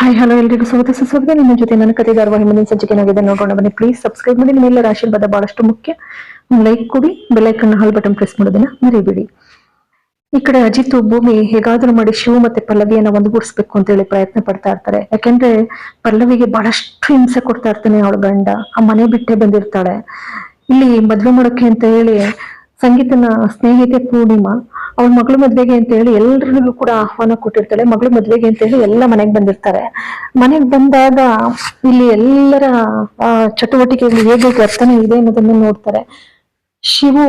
Hi hello ಎಲ್ರಿಗೂ ಸ್ವಾಗತ. ಸುಸ್ವಾಗತ ನಿಮ್ಮ ಜೊತೆ ನನ್ನ ಕಥೆಗಾರವಾಗಿ ಮುಂದಿನ ಸಂಚಿಕೆ ಏನಾಗಿದೆ ನೋಡೋಣ ಬನ್ನಿ. ಪ್ಲೀಸ್ ಸಬ್ಸ್ಕ್ರೈಬ್ ಮಾಡಿ. ನಿಮ್ಮೆಲ್ಲರ ಆಶೀರ್ವಾದ ಬಹಳಷ್ಟು ಮುಖ್ಯ. ಲೈಕ್ ಕೊಡಿ. ಬೆಲ್ಲೈಕನ್ನ ಹಾಲ್ ಬಟನ್ ಪ್ರೆಸ್ ಮಾಡೋದನ್ನ ಮರಿಬೇಡಿ. ಈ ಕಡೆ ಅಜಿತ್ ಭೂಮಿ ಹೇಗಾದ್ರೂ ಮಾಡಿ ಶಿವ ಮತ್ತೆ ಪಲ್ಲವಿಯನ್ನ ಒಂದುಗೂಡಿಸ್ಬೇಕು ಅಂತ ಹೇಳಿ ಪ್ರಯತ್ನ ಪಡ್ತಾ ಇರ್ತಾರೆ. ಯಾಕೆಂದ್ರೆ ಪಲ್ಲವಿಗೆ ಬಹಳಷ್ಟು ಹಿಂಸೆ ಕೊಡ್ತಾ ಇರ್ತಾನೆ ಅವಳ ಗಂಡ. ಆ ಮನೆ ಬಿಟ್ಟೆ ಬಂದಿರ್ತಾಳೆ. ಇಲ್ಲಿ ಮದ್ವೆ ಮಾಡೋಕೆ ಅಂತ ಹೇಳಿ ಸಂಗೀತನ ಸ್ನೇಹಿತೆ ಪೂರ್ಣಿಮಾ, ಅವಳ ಮಗಳು ಮದ್ವೆಗೆ ಅಂತ ಹೇಳಿ ಎಲ್ರಿಗೂ ಕೂಡ ಆಹ್ವಾನ ಕೊಟ್ಟಿರ್ತಾಳೆ. ಮಗಳು ಮದ್ವೆಗೆ ಅಂತ ಹೇಳಿ ಎಲ್ಲ ಮನೆಗೆ ಬಂದಿರ್ತಾರೆ. ಮನೆಗೆ ಬಂದಾಗ ಇಲ್ಲಿ ಎಲ್ಲರ ಚಟುವಟಿಕೆಗಳು ಹೇಗೆ ವರ್ತನೆ ಇದೆ ಅನ್ನೋದನ್ನ ನೋಡ್ತಾರೆ. ಶಿವು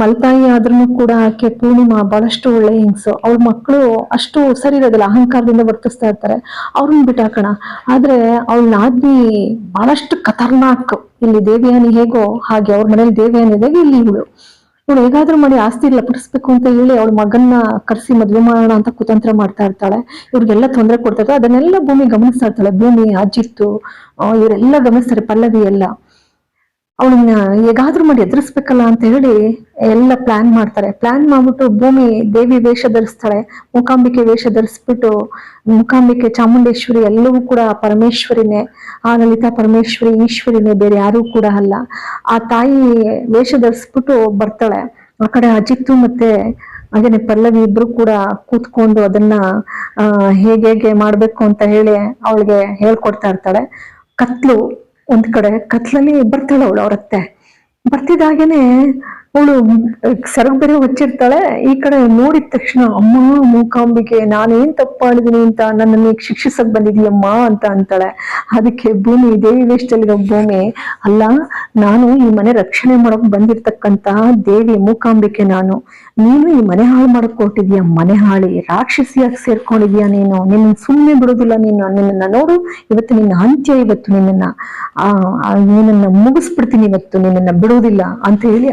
ಮಲ್ತಾಯಿ ಆದ್ರೂ ಕೂಡ ಆಕೆ ಪೂರ್ಣಿಮಾ ಬಹಳಷ್ಟು ಒಳ್ಳೆ ಹೆಂಗ್ಸು. ಅವ್ರ ಮಕ್ಕಳು ಅಷ್ಟು ಸರಿ ಇರೋದಿಲ್ಲ ಅಹಂಕಾರದಿಂದ ವರ್ತಿಸ್ತಾ ಇರ್ತಾರೆ. ಅವ್ರನ್ನ ಬಿಟ್ಟಾಕೋಣ. ಆದ್ರೆ ಅವಳ ನಾದ್ನಿ ಬಹಳಷ್ಟು ಖತರ್ನಾಕ್. ಇಲ್ಲಿ ದೇವಿಯಾನಿ ಹೇಗೋ ಹಾಗೆ ಅವ್ರ ಮನೇಲಿ ದೇವಿಯಾನಿ ಇದಾಗ ಇಲ್ಲಿ ಇವಳು. ಇವಳು ಹೇಗಾದ್ರೂ ಮಾಡಿ ಆಸ್ತಿ ಲಪಡಿಸ್ಬೇಕು ಅಂತ ಹೇಳಿ ಅವಳ ಮಗನ್ನ ಕರೆಸಿ ಮದ್ವೆ ಮಾಡೋಣ ಅಂತ ಕುತಂತ್ರ ಮಾಡ್ತಾ ಇರ್ತಾಳೆ. ಇವ್ರಿಗೆಲ್ಲ ತೊಂದರೆ ಕೊಡ್ತಾ ಇರ್ತಾಳೆ ಅದನ್ನೆಲ್ಲ ಭೂಮಿ ಗಮನಿಸ್ತಾ ಇರ್ತಾಳೆ. ಭೂಮಿ ಅಜ್ಜಿತ್ತು ಇವರೆಲ್ಲ ಗಮನಿಸ್ತಾರೆ, ಪಲ್ಲವಿ ಎಲ್ಲ. ಅವಳನ್ನ ಹೇಗಾದ್ರೂ ಮಾಡಿ ಎದುರಿಸ್ಬೇಕಲ್ಲ ಅಂತ ಹೇಳಿ ಎಲ್ಲ ಪ್ಲಾನ್ ಮಾಡ್ತಾರೆ. ಪ್ಲಾನ್ ಮಾಡ್ಬಿಟ್ಟು ಭೂಮಿ, ದೇವಿ ವೇಷ ಧರಿಸ್ತಾಳೆ. ಮೂಕಾಂಬಿಕೆ ವೇಷ ಧರಿಸ್ಬಿಟ್ಟು ಮೂಕಾಂಬಿಕೆ ಚಾಮುಂಡೇಶ್ವರಿ ಎಲ್ಲವೂ ಕೂಡ ಪರಮೇಶ್ವರಿನೇ. ಆ ಲಲಿತಾ ಪರಮೇಶ್ವರಿ, ಈಶ್ವರಿನೇ, ಬೇರೆ ಯಾರೂ ಕೂಡ ಅಲ್ಲ. ಆ ತಾಯಿ ವೇಷ ಧರಿಸ್ಬಿಟ್ಟು ಬರ್ತಾಳೆ. ಆ ಕಡೆ ಅಜಿತ್ತು ಮತ್ತೆ ಹಾಗೇನೆ ಪಲ್ಲವಿ ಇಬ್ರು ಕೂಡ ಕೂತ್ಕೊಂಡು ಅದನ್ನ ಹೇಗೆ ಹೇಗೆ ಮಾಡ್ಬೇಕು ಅಂತ ಹೇಳಿ ಅವಳಿಗೆ ಹೇಳ್ಕೊಡ್ತಾ ಇರ್ತಾಳೆ. ಕತ್ಲು ಒಂದ್ ಕಡೆ ಕತ್ಲಲ್ಲಿ ಬರ್ತಾಳ ಅವಳು ಅವ್ರತ್ತೆ ಬರ್ತಿದ್ದಾಗೇನೆ ಅವಳು ಸರಗಬೇರೆ ಬೇರೆ ಹೊಚ್ಚಿರ್ತಾಳೆ. ಈ ಕಡೆ ನೋಡಿದ ತಕ್ಷಣ, ಅಮ್ಮ, ಮೂಕಾಂಬಿಕೆ, ನಾನೇನ್ ತಪ್ಪು ಮಾಡಿದೀನಿ ಅಂತ ನನ್ನನ್ನು ಶಿಕ್ಷಿಸಕ್ ಬಂದಿದೀಯಮ್ಮ ಅಂತ ಅಂತಾಳೆ. ಅದಕ್ಕೆ ಭೂಮಿ, ದೇವಿ ವೇಷದಲ್ಲಿರೋ ಭೂಮಿ, ಅಲ್ಲ, ನಾನು ಈ ಮನೆ ರಕ್ಷಣೆ ಮಾಡಕ್ ಬಂದಿರ್ತಕ್ಕಂತ ದೇವಿ ಮೂಕಾಂಬಿಕೆ ನಾನು. ನೀನು ಈ ಮನೆ ಹಾಳು ಮಾಡಕ್ ಕೊಟ್ಟಿದೀಯ ಮನೆ ಹಾಳಿ ರಾಕ್ಷಸಿಯಾಗಿ ಸೇರ್ಕೊಂಡಿದ್ಯಾ ನೀನು? ನಿನ್ನ ಸುಮ್ಮನೆ ಬಿಡೋದಿಲ್ಲ ನೀನು. ನಿನ್ನನ್ನ ನೋಡು, ಇವತ್ತು ನಿನ್ನ ಅಂತ್ಯ ಇವತ್ತು ನಿನ್ನನ್ನ. ಆ ನಿನ್ನ ಮುಗಿಸ್ಬಿಡ್ತೀನಿ ಇವತ್ತು. ನಿನ್ನನ್ನ ಬಿಡೋದಿಲ್ಲ ಅಂತ ಹೇಳಿ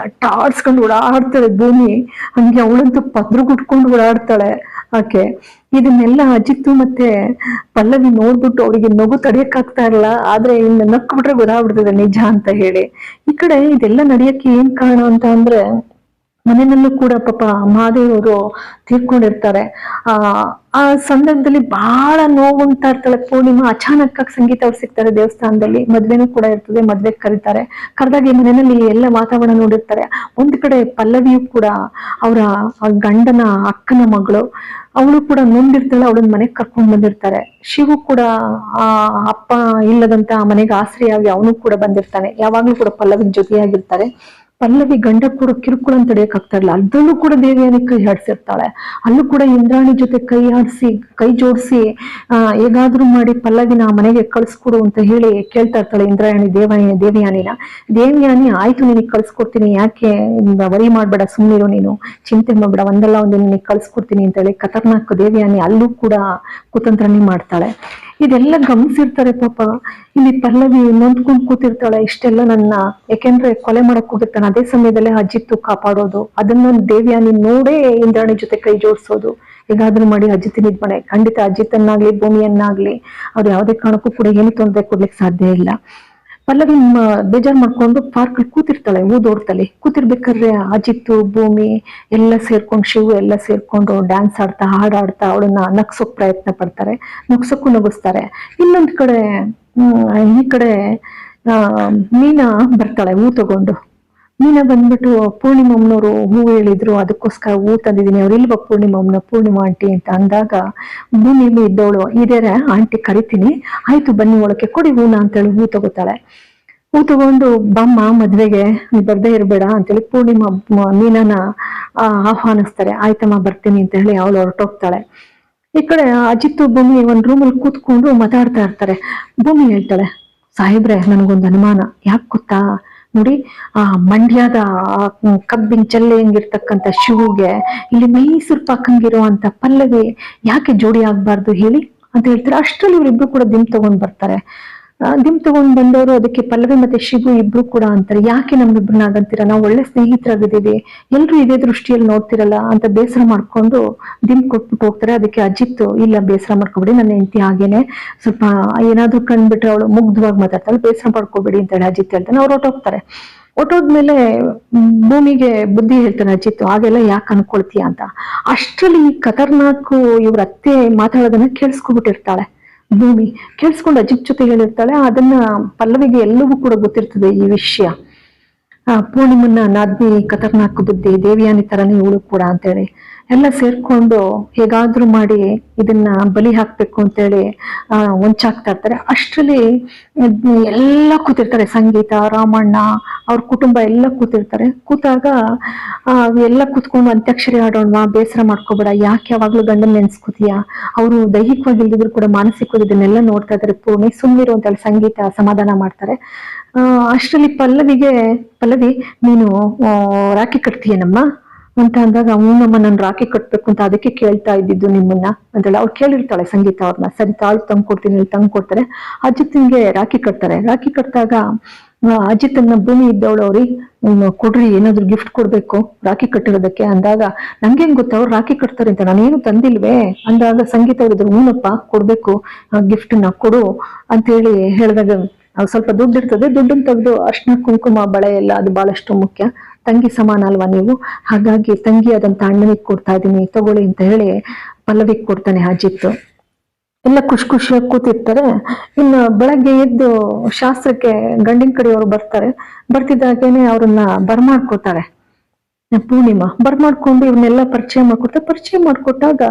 ಅಟ್ಟಾಡ್ಸ್ಕೊಂಡು ಓಡಾಡ್ತಾಳೆ ಭೂಮಿ ಹಂಗೆ ಅವಳಂತೂ ಪದ್ರು ಗುಟ್ಕೊಂಡು ಓಡಾಡ್ತಾಳೆ ಆಕೆ. ಇದನ್ನೆಲ್ಲ ಅಜಿತ್ತು ಮತ್ತೆ ಪಲ್ಲವಿ ನೋಡ್ಬಿಟ್ಟು ಅವಳಿಗೆ ನಗು ತಡೆಯಕ್ಕಾಗ್ತಾ ಇರಲ್ಲ, ಆದ್ರೆ ಇನ್ನ ನಕ್ಬಿಟ್ರೆ ಗೊತ್ತಾಗ್ಬಿಡ್ತದೆ ನಿಜ ಅಂತ ಹೇಳಿ. ಈ ಕಡೆ ಇದೆಲ್ಲ ನಡೆಯಕ್ಕೆ ಏನ್ ಕಾರಣ ಅಂತ ಅಂದ್ರೆ ಮನೆಯಲ್ಲೂ ಕೂಡ ಪಾಪ ಮಹಾದೇವರು ತೀರ್ಕೊಂಡಿರ್ತಾರೆ. ಆ ಆ ಸಂದರ್ಭದಲ್ಲಿ ಬಹಳ ನೋವುಂಟಾ ಇರ್ತಾಳೆ. ಪೂರ್ಣಿಮಾ ಅಚಾನಕ್ ಆಗಿ ಸಂಗೀತ ಅವ್ರು ಸಿಗ್ತಾರೆ ದೇವಸ್ಥಾನದಲ್ಲಿ. ಮದ್ವೆನೂ ಕೂಡ ಇರ್ತದೆ, ಮದ್ವೆ ಕರೀತಾರೆ. ಕರೆದಾಗ ಮನೆಯಲ್ಲಿ ಎಲ್ಲ ವಾತಾವರಣ ನೋಡಿರ್ತಾರೆ. ಒಂದ್ ಕಡೆ ಪಲ್ಲವಿಯು ಕೂಡ ಅವರ ಗಂಡನ ಅಕ್ಕನ ಮಗಳು, ಅವಳು ಕೂಡ ನೊಂದಿರ್ತಾಳೆ, ಅವಳನ್ನ ಮನೆಗೆ ಕರ್ಕೊಂಡ್ ಬಂದಿರ್ತಾರೆ. ಶಿವು ಕೂಡ ಆ ಅಪ್ಪ ಇಲ್ಲದಂತ ಆ ಮನೆಗೆ ಆಶ್ರಯಾಗಿ ಅವನು ಕೂಡ ಬಂದಿರ್ತಾನೆ. ಯಾವಾಗ್ಲೂ ಕೂಡ ಪಲ್ಲವಿ ಜೊತೆಯಾಗಿರ್ತಾರೆ. ಪಲ್ಲವಿ ಗಂಡ ಕೂಡ ಕಿರುಕುಳ ಅಂತ ತಡೆಯಕ್ ಆಗ್ತಾ ಇರಲಿಲ್ಲ. ಅದರಲ್ಲೂ ಕೂಡ ದೇವಿಯಾನಿ ಕೈ ಹಾಡ್ಸಿರ್ತಾಳೆ. ಅಲ್ಲೂ ಕೂಡ ಇಂದ್ರಾಣಿ ಜೊತೆ ಕೈ ಆಡಿಸಿ ಕೈ ಜೋಡಿಸಿ ಹೇಗಾದ್ರೂ ಮಾಡಿ ಪಲ್ಲವಿನ ಮನೆಗೆ ಕಳ್ಸ್ಕೊಡು ಅಂತ ಹೇಳಿ ಕೇಳ್ತಾ ಇರ್ತಾಳೆ ಇಂದ್ರಾಯಣಿ ದೇವಾಯ ದೇವಯಾನಿನ. ದೇವಿಯಾನಿ, ಆಯ್ತು, ನಿನಗೆ ಕಳ್ಸ್ಕೊಡ್ತೀನಿ. ಯಾಕೆ ವರಿ ಮಾಡ್ಬೇಡ ಸುಮ್ಮನಿರು ನೀನು. ಚಿಂತೆ ಮಾಡ್ಬೇಡ, ಒಂದಲ್ಲ ಒಂದು ನಿನಗೆ ಕಳ್ಸ್ಕೊಡ್ತೀನಿ ಅಂತ ಹೇಳಿ ಖತರ್ನಾಕ್ ದೇವಯಾನಿ ಅಲ್ಲೂ ಕೂಡ ಕುತಂತ್ರನೇ ಮಾಡ್ತಾಳೆ. ಇದೆಲ್ಲ ಗಮನಿಸಿರ್ತಾರೆ ಪಾಪ. ಇಲ್ಲಿ ಪಲ್ಲವಿ ನೊಂದ್ಕೊಂಡ್ ಕೂತಿರ್ತಾಳೆ, ಇಷ್ಟೆಲ್ಲ ನನ್ನ ಯಾಕೆಂದ್ರೆ ಕೊಲೆ ಮಾಡಕ್ ಹೋಗಿರ್ತಾನೆ ಅದೇ ಸಮಯದಲ್ಲೇ ಅಜಿತ್ತು ಕಾಪಾಡೋದು. ಅದನ್ನ ದೇವಿಯಾನಿ ನೋಡೇ ಇಂದ್ರಾಣಿ ಜೊತೆ ಕೈ ಜೋಡಿಸೋದು. ಹೇಗಾದ್ರೂ ಮಾಡಿ ಅಜಿತಿನ ಇದ್ ಮಾಡೆ. ಖಂಡಿತ ಅಜಿತನ್ನಾಗ್ಲಿ ಭೂಮಿಯನ್ನಾಗ್ಲಿ, ಅವ್ರು ಯಾವುದೇ ಕಾರಣಕ್ಕೂ ಕೂಡ ಏನು ತೊಂದರೆ ಕೊಡ್ಲಿಕ್ಕೆ ಸಾಧ್ಯ ಇಲ್ಲ. ಪಲ್ಲವಿ ಬೇಜಾರ್ ಮಾಡ್ಕೊಂಡು ಪಾರ್ಕ್ ಕೂತಿರ್ತಾಳೆ ಊದೋಡ್ತಲೆ ಕೂತಿರ್ಬೇಕಾದ್ರೆ ಅಜಿತ್ತು, ಭೂಮಿ ಎಲ್ಲ ಸೇರ್ಕೊಂಡು ಶಿವು ಎಲ್ಲ ಸೇರ್ಕೊಂಡು ಡ್ಯಾನ್ಸ್ ಆಡ್ತಾ, ಹಾಡಾಡ್ತಾ ಅವಳನ್ನ ನಗ್ಸೋಕ್ ಪ್ರಯತ್ನ ಪಡ್ತಾರೆ, ನಗ್ಸೋಕ್ಕೂ ನಗಿಸ್ತಾರೆ. ಇನ್ನೊಂದ್ ಕಡೆ ಈ ಕಡೆ ಮೀನಾ ಬರ್ತಾಳೆ ಹೂ ತಗೊಂಡು. ಮೀನಾ ಬಂದ್ಬಿಟ್ಟು ಪೂರ್ಣಿಮಮ್ಮನವರು ಹೂ ಹೇಳಿದ್ರು, ಅದಕ್ಕೋಸ್ಕರ ಹೂ ತಂದಿದ್ದೀನಿ. ಅವ್ರು ಇಲ್ವಾ ಪೂರ್ಣಿಮಮ್ಮನ ಪೂರ್ಣಿಮಾ ಆಂಟಿ ಅಂತ ಅಂದಾಗ ಭೂಮಿಲಿ ಇದ್ದವಳು. ಇದೇರೆ ಆಂಟಿ ಕರಿತೀನಿ. ಆಯ್ತು, ಬನ್ನಿ, ಒಳಕ್ಕೆ ಕೊಡಿ ಹೂನ ಅಂತೇಳಿ ಹೂ ತಗೋತಾಳೆ. ಹೂ ತಗೊಂಡು, ಬಮ್ಮ, ಮದ್ವೆಗೆ ಬರ್ದೇ ಇರ್ಬೇಡ ಅಂತೇಳಿ ಪೂರ್ಣಿಮಾ ಮೀನಾನ ಆಹ್ವಾನಿಸ್ತಾರೆ. ಆಯ್ತಮ್ಮ, ಬರ್ತೀನಿ ಅಂತ ಹೇಳಿ ಅವಳು ಹೊರಟೋಗ್ತಾಳೆ. ಈ ಕಡೆ ಅಜಿತ್ ಭೂಮಿ ಒಂದ್ ರೂಮಲ್ಲಿ ಕೂತ್ಕೊಂಡು ಮಾತಾಡ್ತಾ ಇರ್ತಾರೆ. ಭೂಮಿ ಹೇಳ್ತಾಳೆ, ಸಾಹೇಬ್ರೆ, ನನಗೊಂದು ಅನುಮಾನ. ಯಾಕೆ ಗೊತ್ತಾ? ನೋಡಿ, ಆ ಮಂಡ್ಯದ ಕಬ್ಬಿನ ಚಲ್ಲೆ ಹೆಂಗಿರ್ತಕ್ಕಂಥ ಶಿವುಗೆ, ಇಲ್ಲಿ ಮೈಸೂರು ಪಾಕಂಗಿರೋ ಅಂತ ಪಲ್ಲವಿ ಯಾಕೆ ಜೋಡಿ ಆಗ್ಬಾರ್ದು ಹೇಳಿ ಅಂತ ಹೇಳ್ತಾರೆ. ಅಷ್ಟರಲ್ಲಿ ಇವರಿಬ್ರು ಕೂಡ ದಿಮ್ ತಗೊಂಡ್ ಬರ್ತಾರೆ. ದಿಮ್ ತಗೊಂಡ್ ಬಂದವರು ಅದಕ್ಕೆ ಪಲ್ಲವಿ ಮತ್ತೆ ಶಿಗು ಇಬ್ರು ಕೂಡ ಅಂತಾರೆ. ಯಾಕೆ ನಮ್ಮಿಬ್ರನ್ನ ಆಗಂತೀರ ನಾವು ಒಳ್ಳೆ ಸ್ನೇಹಿತರಾಗಿದ್ದೀವಿ. ಎಲ್ರು ಇದೇ ದೃಷ್ಟಿಯಲ್ಲಿ ನೋಡ್ತಿರಲ್ಲ ಅಂತ ಬೇಸರ ಮಾಡ್ಕೊಂಡು ದಿಮ್ ಕೊಟ್ಬಿಟ್ಟು ಹೋಗ್ತಾರೆ. ಅದಕ್ಕೆ ಅಜಿತ್, ಇಲ್ಲ ಬೇಸರ ಮಾಡ್ಕೊಬೇಡಿ, ನನ್ನ ಹೆಂಡತಿ ಹಾಗೇನೆ. ಸ್ವಲ್ಪ ಏನಾದ್ರೂ ಕಂಡ್ಬಿಟ್ರೆ ಅವಳು ಮುಗ್ಧವಾಗಿ ಮಾತಾಡ್ತಾಳೆ. ಬೇಸರ ಮಾಡ್ಕೋಬೇಡಿ ಅಂತ ಹೇಳಿ ಅಜಿತ್ ಹೇಳ್ತಾನೆ. ಅವ್ರು ಹೊಟ್ಟೋಗ್ತಾರೆ ಹೊಟ್ಟೋದ್ಮೇಲೆ ಭೂಮಿಗೆ ಬುದ್ಧಿ ಹೇಳ್ತಾನೆ ಅಜಿತ್, ಹಾಗೆಲ್ಲ ಯಾಕೆ ಅನ್ಕೊಳ್ತೀಯ? ಅಂತ. ಅಷ್ಟ್ರಲ್ಲಿ ಈ ಖತರ್ನಾಕು ಇವ್ರ ಅತ್ತೆ ಮಾತಾಡೋದನ್ನ ಕೇಳಿಸ್ಕೊಬಿಟ್ಟಿರ್ತಾಳೆ. ಭೂಮಿ ಕೇಳಿಸ್ಕೊಂಡು ಅಜಿತ್ ಜೊತೆ ಹೇಳಿರ್ತಾಳೆ ಅದನ್ನ ಪಲ್ಲವಿಗೆ ಎಲ್ಲವೂ ಕೂಡ ಗೊತ್ತಿರ್ತದೆ ಈ ವಿಷಯ. ಪೂರ್ಣಿಮನ್ನ ನಾದ್ನಿ ಖತರ್ನಾಕ್ ಬುದ್ಧಿ, ದೇವಿಯಾನಿ ತರನೇ ಇವಳು ಕೂಡ ಅಂತೇಳಿ. ಎಲ್ಲ ಸೇರ್ಕೊಂಡು ಹೇಗಾದ್ರೂ ಮಾಡಿ ಇದನ್ನ ಬಲಿ ಹಾಕ್ಬೇಕು ಅಂತೇಳಿ ಹೊಂಚಾಕ್ತಾ ಇರ್ತಾರೆ. ಅಷ್ಟರಲ್ಲಿ ಎಲ್ಲ ಕೂತಿರ್ತಾರೆ. ಸಂಗೀತ, ರಾಮಣ್ಣ, ಅವ್ರ ಕುಟುಂಬ ಎಲ್ಲ ಕೂತಿರ್ತಾರೆ. ಕೂತಾಗ ಎಲ್ಲ ಕೂತ್ಕೊಂಡು ಅಂತ್ಯಾಕ್ಷರಿ ಆಡೋಣ ಬೇಸರ ಮಾಡ್ಕೋಬೇಡ, ಯಾಕೆ ಯಾವಾಗ್ಲೂ ಗಂಡನ್ ನೆನ್ಸ್ಕೋತೀಯ? ಅವರು ದೈಹಿಕವಾಗಿ ಇಲ್ದಿದ್ರು ಕೂಡ ಮಾನಸಿಕವಾಗಿ ಇದನ್ನೆಲ್ಲ ನೋಡ್ತಾ ಇದ್ದಾರೆ ಪೂರ್ಣಿ ಸುಮ್ಮನಿರು ಸಂಗೀತ ಸಮಾಧಾನ ಮಾಡ್ತಾರೆ. ಅಷ್ಟರಲ್ಲಿ ಪಲ್ಲವಿಗೆ, ಪಲ್ಲವಿ, ನೀನು ರಾಖಿ ಕಟ್ತೀಯನಮ್ಮ? ಅಂತ ಅಂದಾಗ ಅವನಮ್ಮ ನಾನು ರಾಖಿ ಕಟ್ಬೇಕು ಅಂತ ಅದಕ್ಕೆ ಕೇಳ್ತಾ ಇದ್ದಿದ್ದು ನಿಮ್ಮನ್ನ. ಅಂತೇಳಿ ಅವ್ರು ಕೇಳಿರ್ತಾಳೆ ಸಂಗೀತ ಅವ್ರನ್ನ. ಸರಿ, ತಾಳು ತಂದು ಕೊಡ್ತೀನಿ ತಂದು ಕೊಡ್ತಾರೆ. ಅಜಿತ್ಗೆ ರಾಖಿ ಕಟ್ತಾರೆ. ರಾಖಿ ಕಟ್ಟಿದಾಗ ಅನ್ನ ಭೂಮಿ ಇದ್ದವಳು ಅವ್ರಿಗೆ ಕೊಡ್ರಿ, ಏನಾದ್ರು ಗಿಫ್ಟ್ ಕೊಡ್ಬೇಕು ರಾಖಿ ಕಟ್ಟಿರೋದಕ್ಕೆ. ಅಂದಾಗ, ನಂಗೆ ಹೆಂಗ್ ಗೊತ್ತ? ಅವ್ರು ರಾಖಿ ಕಟ್ತಾರೆ ಅಂತ. ನಾನೇನು ತಂದಿಲ್ವೇ? ಅಂದಾಗ ಸಂಗೀತ ಅವ್ರಿದ್ರು ಹೂನಪ್ಪ, ಕೊಡ್ಬೇಕು ಗಿಫ್ಟ್ನ ಕೊಡು. ಅಂತೇಳಿ ಹೇಳಿದಾಗ ಸ್ವಲ್ಪ ದುಡ್ಡು ಇರ್ತದೆ, ದುಡ್ಡನ್ನು ತೆಗೆದು ಅರ್ಶಿನ ಕುಂಕುಮ, ಬಳೆ ಎಲ್ಲ ಅದು ಬಹಳಷ್ಟು ಮುಖ್ಯ. ತಂಗಿ ಸಮಾನ ಅಲ್ವಾ ನೀವು? ಹಾಗಾಗಿ ತಂಗಿ ಅದಂತ ಅಣ್ಣನಿಗೆ ಕೊಡ್ತಾ ಇದೀನಿ ತಗೊಳ್ಳಿ ಅಂತ ಹೇಳಿ ಪಲ್ಲವಿಗೆ ಕೊಡ್ತಾನೆ ಅಜಿತ್. ಎಲ್ಲ ಖುಷಿ ಖುಷಿಯಾಗಿ ಕೂತಿರ್ತಾರೆ. ಇನ್ನು ಬೆಳಗ್ಗೆ ಎದ್ದು ಶಾಸ್ತ್ರಕ್ಕೆ ಗಂಡಿನ ಕಡೆಯವರು ಬರ್ತಾರೆ. ಬರ್ತಿದ್ದಾಗೇನೆ ಅವ್ರನ್ನ ಬರ್ಮಾಡ್ಕೋತಾರೆ. ಪೂರ್ಣಿಮಾ. ಬರ್ಮಾಡ್ಕೊಂಡು ಇವನ್ನೆಲ್ಲ ಪರಿಚಯ ಮಾಡ್ಕೊಟ್ಟ ಪರಿಚಯ ಮಾಡ್ಕೊಟ್ಟಾಗ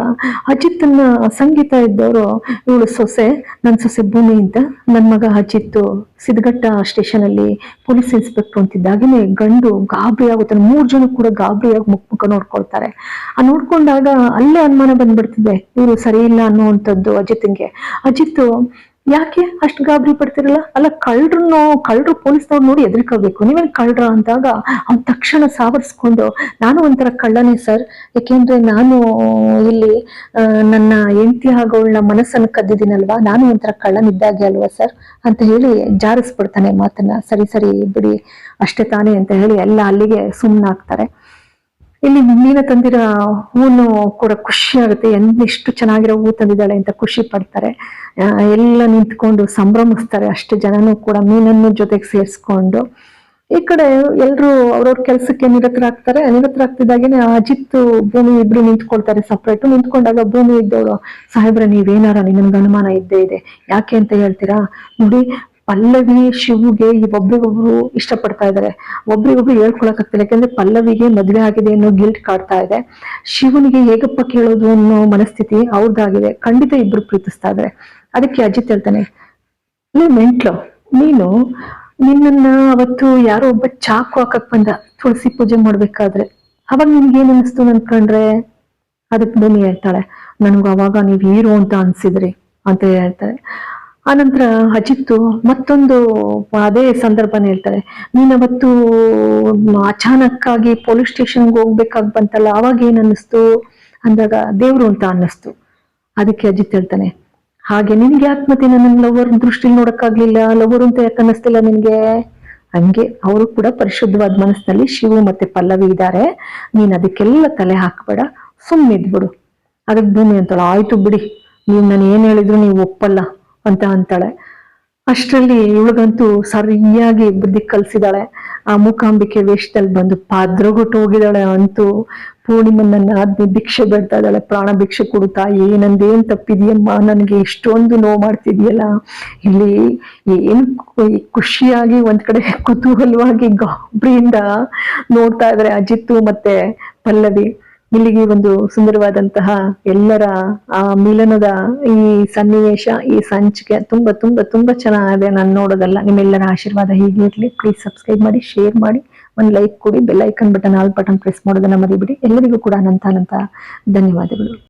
ಅಜಿತ್ನ ಸಂಗೀತ ಇದ್ದವರು, ಇವಳು ಸೊಸೆ ನನ್ನ ಸೊಸೆ ಭೂಮಿ ಅಂತ. ನನ್ನ ಮಗ ಅಜಿತ್ ಸಿದ್ಗಟ್ಟ ಸ್ಟೇಷನ್ ಅಲ್ಲಿ ಪೊಲೀಸ್ ಇನ್ಸ್ಪೆಕ್ಟರ್ ಅಂತಿದ್ದಾಗೇನೆ ಗಂಡು ಗಾಬರಿ ಆಗುತ್ತೆ ಮೂರ್ ಜನ ಕೂಡ ಗಾಬರಿಯಾಗಿ ಮುಖ ಮುಖ ನೋಡ್ಕೊಳ್ತಾರೆ. ಆ ನೋಡ್ಕೊಂಡಾಗ ಅಲ್ಲೇ ಅನುಮಾನ ಬಂದ್ಬಿಡ್ತಿದೆ. ಇವರು ಸರಿ ಇಲ್ಲ ಅನ್ನುವಂಥದ್ದು ಅಜಿತ್ಗೆ ಅಜಿತ್ ಯಾಕೆ? ಅಷ್ಟು ಗಾಬರಿ ಪಡ್ತಿರಲ್ಲ? ಅಲ್ಲ, ಕಳ್ಳರನ್ನು, ಕಳ್ಳರು ಪೊಲೀಸ್ನವ್ರು ನೋಡಿ ಎದುರ್ಕೋಬೇಕು ನೀವೇನು ಕಳ್ಳರ ಅಂದಾಗ ಅವ್ನು ತಕ್ಷಣ ಸಾವರಿಸ್ಕೊಂಡು, ನಾನು ಒಂಥರ ಕಳ್ಳನೇ ಸರ್. ಯಾಕೆಂದ್ರೆ ನಾನು ಇಲ್ಲಿ ನನ್ನ ಹೆಂಡತಿ ಆಗೋಳ್ನ ಮನಸ್ಸನ್ನು ಕದ್ದಿದ್ದೀನಲ್ವಾ? ನಾನು ಒಂಥರ ಕಳ್ಳನಿದ್ದಾಗೆ ಅಲ್ವಾ ಸರ್? ಅಂತ ಹೇಳಿ ಜಾರಿಸ್ಬಿಡ್ತಾನೆ ಮಾತನ್ನ. ಸರಿ ಸರಿ ಬಿಡಿ. ಅಷ್ಟೇ ತಾನೇ ಅಂತ ಹೇಳಿ ಎಲ್ಲ ಅಲ್ಲಿಗೆ ಸುಮ್ಮನಾಗ್ತಾರೆ ಇಲ್ಲಿ ಮೀನ ತಂದಿರೋ ಹೂನು ಕೂಡ ಖುಷಿ ಆಗುತ್ತೆ. ಎಷ್ಟು ಚೆನ್ನಾಗಿರೋ ಹೂ ತಂದಿದ್ದಾಳೆ ಅಂತ ಖುಷಿ ಪಡ್ತಾರೆ. ಎಲ್ಲ ನಿಂತ್ಕೊಂಡು ಸಂಭ್ರಮಿಸ್ತಾರೆ. ಅಷ್ಟು ಜನನು ಕೂಡ ಮೀನನ್ನು ಜೊತೆಗೆ ಸೇರಿಸ್ಕೊಂಡು. ಈ ಕಡೆ ಎಲ್ರು ಅವ್ರವ್ರ ಕೆಲಸಕ್ಕೆ ನಿರತರಾಗ್ತಾರೆ. ನಿರತರಾಗ್ತಿದ್ದಾಗೇನೆ ಅಜಿತ್ ಭೂಮಿ ಇಬ್ರು ನಿಂತ್ಕೊಳ್ತಾರೆ ಸಪ್ರೇಟ್ ನಿಂತ್ಕೊಂಡಾಗ ಭೂಮಿ ಇದ್ದವರು, ಸಾಹೇಬ್ರ, ನೀವೇನಾರ ನಿಮ್ಗೆ ಅನುಮಾನ ಇದ್ದೇ ಇದೆ. ಯಾಕೆ ಅಂತ ಹೇಳ್ತೀರಾ? ನೋಡಿ ಪಲ್ಲವಿ, ಶಿವಗೆ ಈ ಒಬ್ರಿಗೊಬ್ರು ಇಷ್ಟಪಡ್ತಾ ಇದ್ದಾರೆ ಒಬ್ರಿಗೊಬ್ರು ಹೇಳ್ಕೊಳಕ್ ಆಗ್ತಿಲ್ಲ ಯಾಕಂದ್ರೆ ಪಲ್ಲವಿಗೆ ಮದುವೆ ಆಗಿದೆ ಅನ್ನೋ ಗಿಲ್ಟ್ ಕಾಡ್ತಾ ಇದೆ. ಶಿವನಿಗೆ ಹೇಗಪ್ಪ ಕೇಳೋದು ಅನ್ನೋ ಮನಸ್ಥಿತಿ ಅವ್ರದ್ದಾಗಿದೆ ಖಂಡಿತ ಇಬ್ರು ಪ್ರೀತಿಸ್ತಾ ಇದಾರೆ. ಅದಕ್ಕೆ ಅಜಿತ್ ಹೇಳ್ತಾನೆ, ನೀ ಮೆಂಟ್ಲು, ನೀನು ನಿನ್ನನ್ನ ಅವತ್ತು ಯಾರೋ ಒಬ್ಬ ಚಾಕು ಹಾಕಕ್ ಬಂದ ತುಳಸಿ ಪೂಜೆ ಮಾಡ್ಬೇಕಾದ್ರೆ, ಅವಾಗ ನಿನ್ಗೆ ಏನ್ ಅನಿಸ್ತು ಅನ್ಕೊಂಡ್ರೆ ಅದಕ್ಕೆ ಬನ್ನಿ ಹೇಳ್ತಾಳೆ ನನ್ಗ ಅವಾಗ ನೀವ್ ಹೀರೋ ಅಂತ ಅನ್ಸಿದ್ರಿ, ಅಂತ ಹೇಳ್ತಾರೆ ಆನಂತರ ಅಜಿತ್ತು ಮತ್ತೊಂದು ಅದೇ ಸಂದರ್ಭನ ಹೇಳ್ತಾರೆ. ನೀನ್ ಅವತ್ತು ಅಚಾನಕ್ ಆಗಿ ಪೊಲೀಸ್ ಸ್ಟೇಷನ್ಗೆ ಹೋಗ್ಬೇಕಾಗಿ ಬಂತಲ್ಲ, ಅವಾಗ ಏನ್ ಅನ್ನಿಸ್ತು? ಅಂದಾಗ, ದೇವ್ರು ಅಂತ ಅನ್ನಿಸ್ತು. ಅದಕ್ಕೆ ಅಜಿತ್ ಹೇಳ್ತಾನೆ, ಹಾಗೆ ನಿನ್ಗೆ ಯಾಕೆ ಮತ್ತೆ ನನ್ನ ಲವರ್ ದೃಷ್ಟಿಲಿ ನೋಡಕ್ಕಾಗ್ಲಿಲ್ಲ ಲವರ್ ಅಂತ ಯಾಕೆ ಅನ್ನಿಸ್ತಿಲ್ಲ ನಿನ್ಗೆ? ಹಂಗೆ ಅವರು ಕೂಡ ಪರಿಶುದ್ಧವಾದ ಮನಸ್ಸಿನಲ್ಲಿ ಶಿವು ಮತ್ತೆ ಪಲ್ಲವಿ ಇದ್ದಾರೆ. ನೀನ್ ಅದಕ್ಕೆಲ್ಲ ತಲೆ ಹಾಕ್ಬೇಡ ಸುಮ್ಮನಿದ್ಬಿಡು ಅದಕ್ಕೆ ಭೂಮಿ ಅಂತಾಳ ಆಯ್ತು ಬಿಡಿ ನೀವು ನಾನು ಏನ್ ಹೇಳಿದ್ರು ನೀವು ಒಪ್ಪಲ್ಲ. ಅಂತ ಅಂತಾಳೆ. ಅಷ್ಟರಲ್ಲಿ ಇವಳಿಗಂತೂ ಸರಿಯಾಗಿ ಬುದ್ಧಿ ಕಲ್ಸಿದಾಳೆ. ಆ ಮೂಕಾಂಬಿಕೆ ವೇಷದಲ್ಲಿ ಬಂದು ಹೋಗಿದಾಳೆ ಅಂತೂ. ಪೂರ್ಣಿಮನ್ನ ಆದ್ಮಿ ಭಿಕ್ಷೆ ಬೇಡ್ತಾ ಇದ್ದಾಳೆ. ಪ್ರಾಣ ಭಿಕ್ಷೆ ಕೊಡುತ್ತಾ ಏನಂದೇನ್ ನಂದೇನ್ ತಪ್ಪಿದೆಯಮ್ಮ ನನಗೆ ಇಷ್ಟೊಂದು ನೋವು ಮಾಡ್ತಿದ್ಯಲ್ಲ ಇಲ್ಲಿ ಏನು ಖುಷಿಯಾಗಿ ಒಂದ್ ಕಡೆ ಕುತೂಹಲವಾಗಿ ಗಾಬ್ರಿಯಿಂದ ನೋಡ್ತಾ ಇದ್ರೆ ಅಜಿತ್ತು ಮತ್ತೆ ಪಲ್ಲವಿ. ಇಲ್ಲಿಗೆ ಒಂದು ಸುಂದರವಾದಂತಹ ಎಲ್ಲರ, ಆ ಮಿಲನದ ಈ ಸನ್ನಿವೇಶ, ಈ ಸಂಚಿಕೆ ತುಂಬಾ ತುಂಬಾ ತುಂಬಾ ಚೆನ್ನಾಗಿದೆ. ನಾನು ನೋಡೋದಲ್ಲ, ನಿಮ್ಮೆಲ್ಲರ ಆಶೀರ್ವಾದ ಹೀಗೆ ಇರಲಿ. ಪ್ಲೀಸ್ ಸಬ್ಸ್ಕ್ರೈಬ್ ಮಾಡಿ ಶೇರ್ ಮಾಡಿ. ಒಂದು ಲೈಕ್ ಕೊಡಿ bell icon button all button press ಮಾಡೋದನ್ನ ಮರಿಬಿಡಿ. ಎಲ್ಲರಿಗೂ ಕೂಡ ಅನಂತ ಅನಂತ ಧನ್ಯವಾದಗಳು.